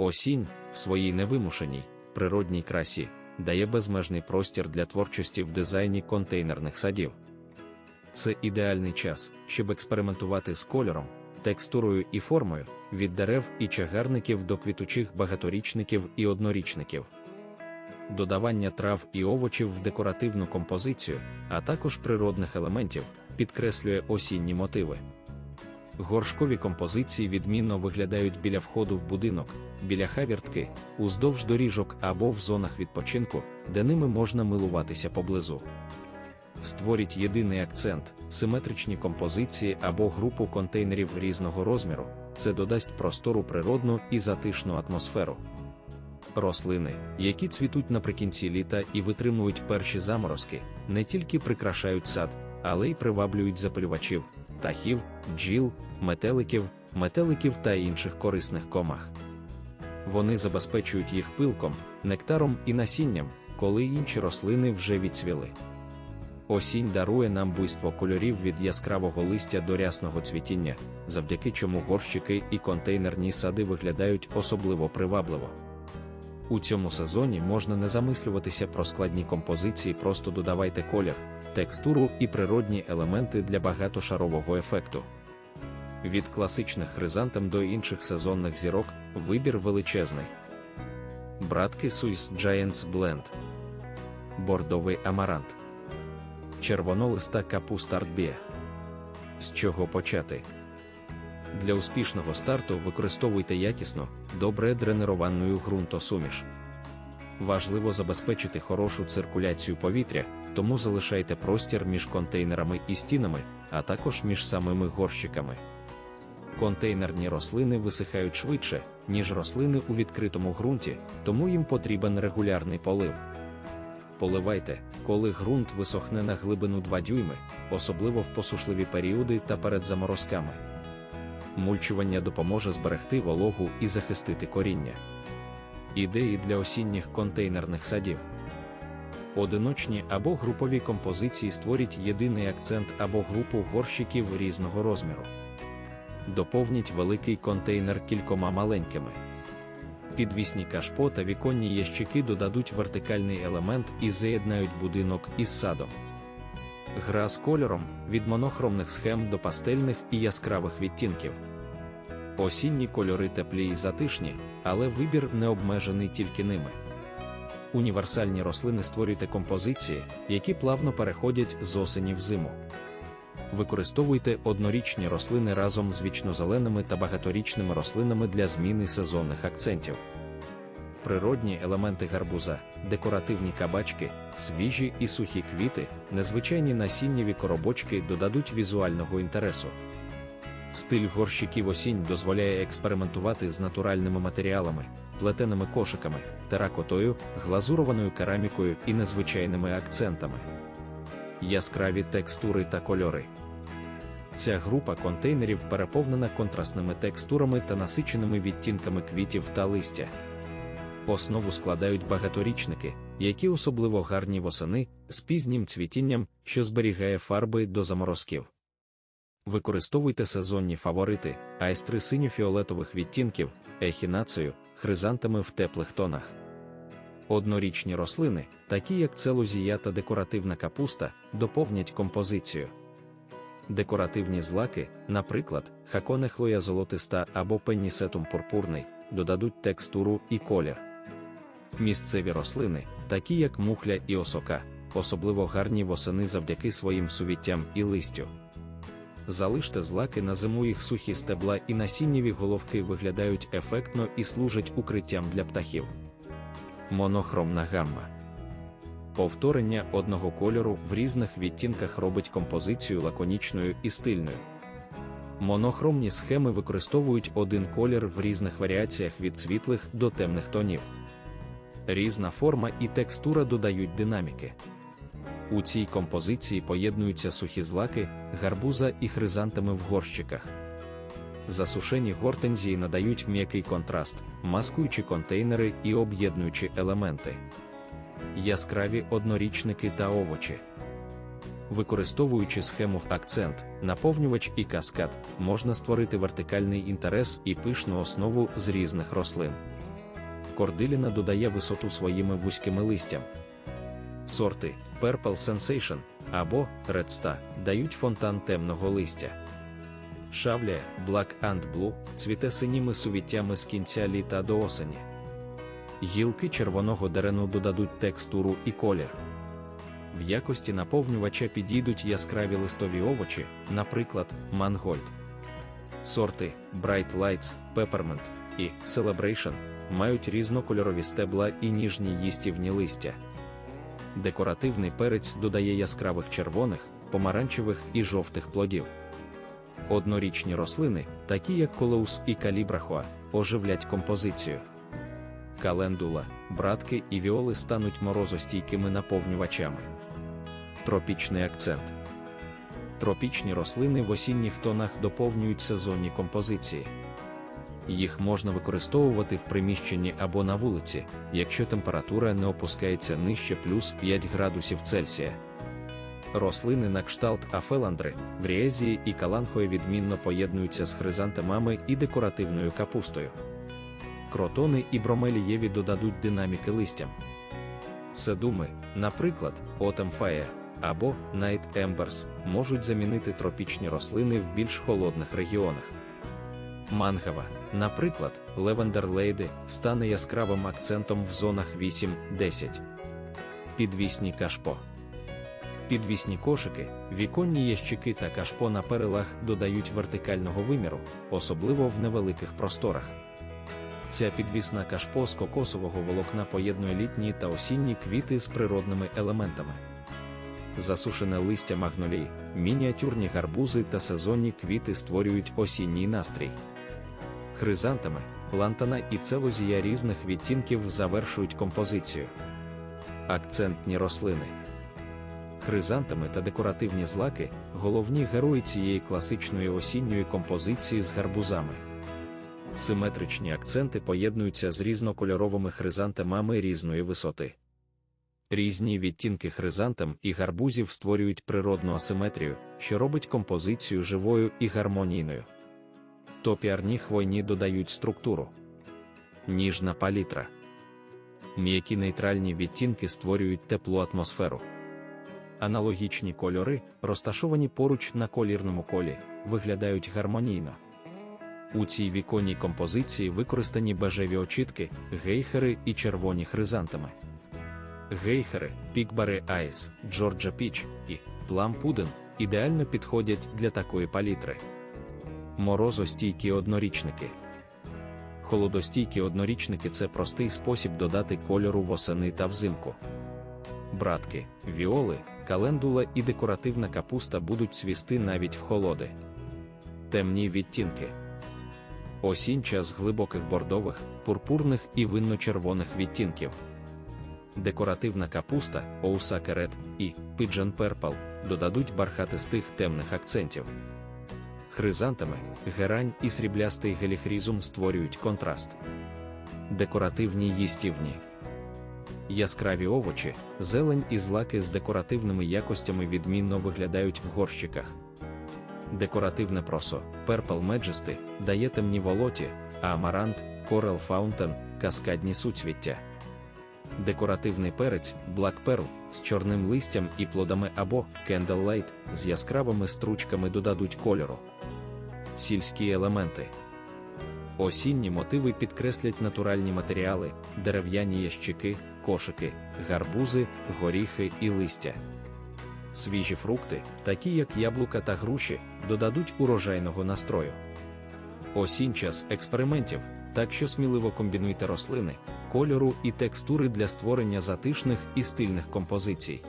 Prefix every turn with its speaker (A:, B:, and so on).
A: Осінь в своїй невимушеній, природній красі дає безмежний простір для творчості в дизайні контейнерних садів. Це ідеальний час, щоб експериментувати з кольором, текстурою і формою від дерев і чагарників до квітучих багаторічників і однорічників. Додавання трав і овочів в декоративну композицію, а також природних елементів, підкреслює осінні мотиви. Горшкові композиції відмінно виглядають біля входу в будинок, біля хавіртки, уздовж доріжок або в зонах відпочинку, де ними можна милуватися поблизу. Створіть єдиний акцент, симетричні композиції або групу контейнерів різного розміру, це додасть простору природну і затишну атмосферу. Рослини, які цвітуть наприкінці літа і витримують перші заморозки, не тільки прикрашають сад, але й приваблюють запилювачів, птахів, бджіл, метеликів, метеликів та інших корисних комах. Вони забезпечують їх пилком, нектаром і насінням, коли інші рослини вже відцвіли. Осінь дарує нам буйство кольорів від яскравого листя до рясного цвітіння, завдяки чому горщики і контейнерні сади виглядають особливо привабливо. У цьому сезоні можна не замислюватися про складні композиції, просто додавайте колір, текстуру і природні елементи для багатошарового ефекту. Від класичних хризантем до інших сезонних зірок вибір величезний. Братки Swiss Giants Blend Бордовий амарант. Червонолиста капуста Артбія. З чого почати? Для успішного старту використовуйте якісну, добре дренеровану ґрунтосуміш. Важливо забезпечити хорошу циркуляцію повітря, тому залишайте простір між контейнерами і стінами, а також між самими горщиками. Контейнерні рослини висихають швидше, ніж рослини у відкритому ґрунті, тому їм потрібен регулярний полив. Поливайте, коли ґрунт висохне на глибину 2 дюйми, особливо в посушливі періоди та перед заморозками. Мульчування допоможе зберегти вологу і захистити коріння. Ідеї для осінніх контейнерних садів. Одиночні або групові композиції створять єдиний акцент або групу горщиків різного розміру. Доповніть великий контейнер кількома маленькими. Підвісні кашпо та віконні ящики додадуть вертикальний елемент і заєднають будинок із садом. Гра з кольором від монохромних схем до пастельних і яскравих відтінків. Осінні кольори теплі і затишні, але вибір не обмежений тільки ними. Універсальні рослини створюйте композиції, які плавно переходять з осені в зиму. Використовуйте однорічні рослини разом з вічнозеленими та багаторічними рослинами для зміни сезонних акцентів. Природні елементи гарбуза, декоративні кабачки, свіжі і сухі квіти, незвичайні насіннєві коробочки додадуть візуального інтересу. Стиль горщиків осінь дозволяє експериментувати з натуральними матеріалами, плетеними кошиками, теракотою, глазурованою керамікою і незвичайними акцентами. Яскраві текстури та кольори. Ця група контейнерів переповнена контрастними текстурами та насиченими відтінками квітів та листя. Основу складають багаторічники, які особливо гарні восени з пізнім цвітінням, що зберігає фарби до заморозків. Використовуйте сезонні фаворити, айстри синьо-фіолетових відтінків, ехінацію, хризантами в теплих тонах. Однорічні рослини, такі як целузія та декоративна капуста, доповнять композицію. Декоративні злаки, наприклад, хаконе хлоя золотиста або пеннісетум пурпурний, додадуть текстуру і колір. Місцеві рослини, такі як мухля і осока, особливо гарні восени завдяки своїм сувіттям і листю. Залиште злаки на зиму їх сухі стебла і насіннєві головки виглядають ефектно і служать укриттям для птахів. Монохромна гамма. Повторення одного кольору в різних відтінках робить композицію лаконічною і стильною. Монохромні схеми використовують один колір в різних варіаціях від світлих до темних тонів. Різна форма і текстура додають динаміки. У цій композиції поєднуються сухі злаки, гарбуза і хризантами в горщиках. Засушені гортензії надають м'який контраст, маскуючи контейнери і об'єднуючи елементи. Яскраві однорічники та овочі. Використовуючи схему акцент, наповнювач і каскад, можна створити вертикальний інтерес і пишну основу з різних рослин. Кордиліна додає висоту своїми вузькими листям. Сорти Purple Sensation або Red Star дають фонтан темного листя. Шавля Black and Blue цвіте синіми сувіттями з кінця літа до осені. Гілки червоного дерену додадуть текстуру і колір. В якості наповнювача підійдуть яскраві листові овочі, наприклад, мангольд. Сорти Bright Lights, Peppermint і Celebration мають різнокольорові стебла і ніжні їстівні листя. Декоративний перець додає яскравих червоних, помаранчевих і жовтих плодів. Однорічні рослини, такі як колеус і калібрахуа, оживлять композицію. Календула, братки і віоли стануть морозостійкими наповнювачами. Тропічний акцент. Тропічні рослини в осінніх тонах доповнюють сезонні композиції. Їх можна використовувати в приміщенні або на вулиці, якщо температура не опускається нижче плюс 5 градусів Цельсія. Рослини на кшталт афеландри, вріезії і каланхої відмінно поєднуються з хризантемами і декоративною капустою. Кротони і бромелієві додадуть динаміки листям. Седуми, наприклад, Autumn Fire або Night Embers, можуть замінити тропічні рослини в більш холодних регіонах. Мангава, наприклад, Lavender Lady, стане яскравим акцентом в зонах 8-10. Підвісні кашпо. Підвісні кошики, віконні ящики та кашпо на перилах додають вертикального виміру, особливо в невеликих просторах. Ця підвісна кашпо з кокосового волокна поєднує літні та осінні квіти з природними елементами. Засушене листя магнолії, мініатюрні гарбузи та сезонні квіти створюють осінній настрій. Хризантами, лантана і целозія різних відтінків завершують композицію. Акцентні рослини. Хризантами та декоративні злаки головні герої цієї класичної осінньої композиції з гарбузами. Симетричні акценти поєднуються з різнокольоровими хризантемами різної висоти. Різні відтінки хризантем і гарбузів створюють природну асиметрію, що робить композицію живою і гармонійною. Топіарні хвойні додають структуру. Ніжна палітра. М'які нейтральні відтінки створюють теплу атмосферу. Аналогічні кольори, розташовані поруч на колірному колі, виглядають гармонійно. У цій віконній композиції використані бежеві очітки, гейхери і червоні хризантами. Гейхери, пікбари Айс, Джорджа Піч і Плам Пуден ідеально підходять для такої палітри. Морозостійкі однорічники. Холодостійкі однорічники це простий спосіб додати кольору восени та взимку. Братки, віоли, календула і декоративна капуста будуть цвісти навіть в холоди. Темні відтінки. Осінь час глибоких бордових, пурпурних і винно-червоних відтінків. Декоративна капуста, оусакерет і Pigeon Purple додадуть бархатистих темних акцентів. Хризантами, герань і сріблястий геліхрізум створюють контраст. Декоративні їстівні. Яскраві овочі, зелень і злаки з декоративними якостями відмінно виглядають в горщиках. Декоративне просо, Purple Majesty дає темні волоті, а амарант, Coral Fountain – каскадні суцвіття. Декоративний перець Black Pearl з чорним листям і плодами або Candlelight з яскравими стручками додадуть кольору. Сільські елементи. Осінні мотиви підкреслять натуральні матеріали, дерев'яні ящики, кошики, гарбузи, горіхи і листя. Свіжі фрукти, такі як яблука та груші, додадуть урожайного настрою. Осінь час експериментів, так що сміливо комбінуйте рослини, кольору і текстури для створення затишних і стильних композицій.